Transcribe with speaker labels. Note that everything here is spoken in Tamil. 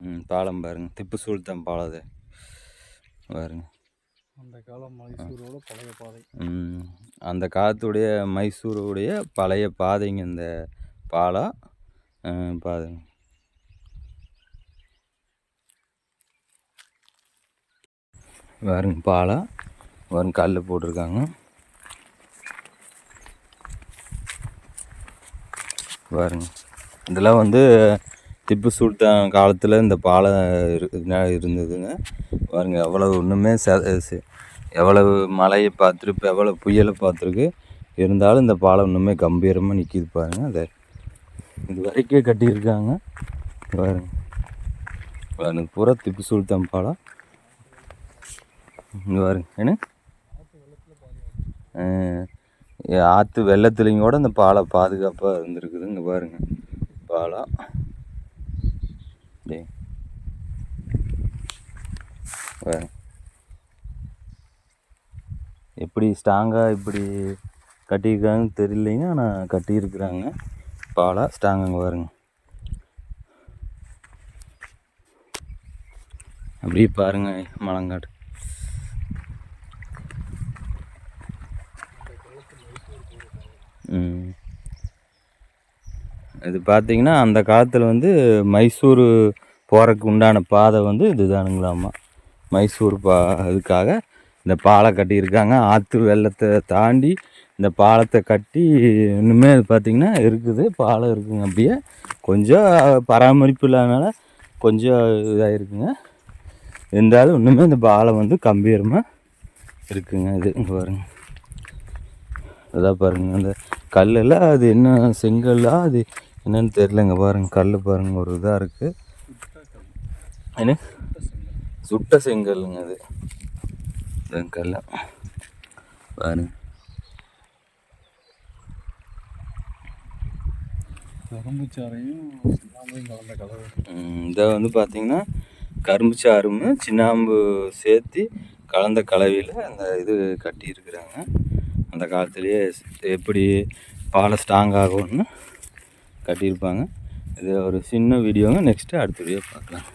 Speaker 1: ம் பாலம் பாருங்க. திப்பு சுல்தான் பாலம் பாருங்க.
Speaker 2: அந்த காலம் மைசூரோட பழைய பாதை.
Speaker 1: ம், அந்த காலத்துடைய மைசூருடைய பழைய பாதைங்க இந்த பாலம் அஹ், பாருங்க. பாருங்க பாலம் வரும் கல் போட்டிருக்காங்க. பாருங்க. இதெல்லாம் வந்து திப்பு சுல்தான் காலத்தில் இந்த பாலம் இரு- இருந்ததுங்க பாருங்க எவ்வளவு ஒன்றுமே செ- எவ்வளவு மழையை பார்த்துருக்கு எவ்வளோ புயலை பார்த்துருக்கு. இருந்தாலும் இந்த பாலம் இன்னுமே கம்பீரமாக நிற்கிது பாருங்க அதை இது வரைக்கும் கட்டியிருக்காங்க. பாருங்க. பாருங்க பூரா திப்பு சுல்தான் பாலம். இங்கே பாருங்க என்ன? ஆற்று வெள்ளத்துலேயும் கூட இந்த பாலம் பாதுகாப்பாக இருந்திருக்குது இங்கே பாருங்க. பாலம். டேய். பாருங்க எப்படி ஸ்ட்ராங்காக இப்படி கட்டியிருக்காங்கன்னு தெரியலைங்க. ஆனால் கட்டியிருக்கிறாங்க. பாலாக ஸ்ட்ராங்குங்க பாருங்க. அப்படியே பாருங்க மலங்காடு ம் இது பார்த்தீங்கன்னா அந்த காலத்தில் வந்து மைசூர் போகிறதுக்கு உண்டான பாதை வந்து இதுதானுங்களாமா. மைசூர் பா இதுக்காக இந்த பாலம் கட்டியிருக்காங்க. ஆற்று வெள்ளத்தை தாண்டி இந்த பாலத்தை கட்டி இன்னுமே அது பார்த்திங்கன்னா இருக்குது. பாலம் இருக்குங்க அப்படியே. கொஞ்சம் பராமரிப்பு இல்லாதனால கொஞ்சம் இதாக இருக்குங்க இருந்தாலும் இன்னுமே இந்த பாலம் வந்து கம்பீரமாக இருக்குங்க. இது பாருங்கள் பாருங்க. அதான் பாருங்கள் அந்த கல்லெல்லாம் அது என்ன செங்கல்லாம் அது என்னன்னு தெரிலங்க பாருங்க கல் பாருங்க ஒரு இதாக இருக்குது என்ன? சுட்ட செங்கல்லுங்க அது. கல்ல. பாருங்க. இதை வந்து பார்த்தீங்கன்னா கரும்பு சாறும் சின்னாம்பு சேர்த்து கலந்த கலவையில் அந்த இது கட்டியிருக்கிறாங்க. அந்த காலத்துலேயே எப்படி பாலம் ஸ்ட்ராங் ஆகும்னு கட்டியிருப்பாங்க. இது ஒரு சின்ன வீடியோங்க. நெக்ஸ்ட்டு அடுத்த வீடியோ பார்க்கலாம்.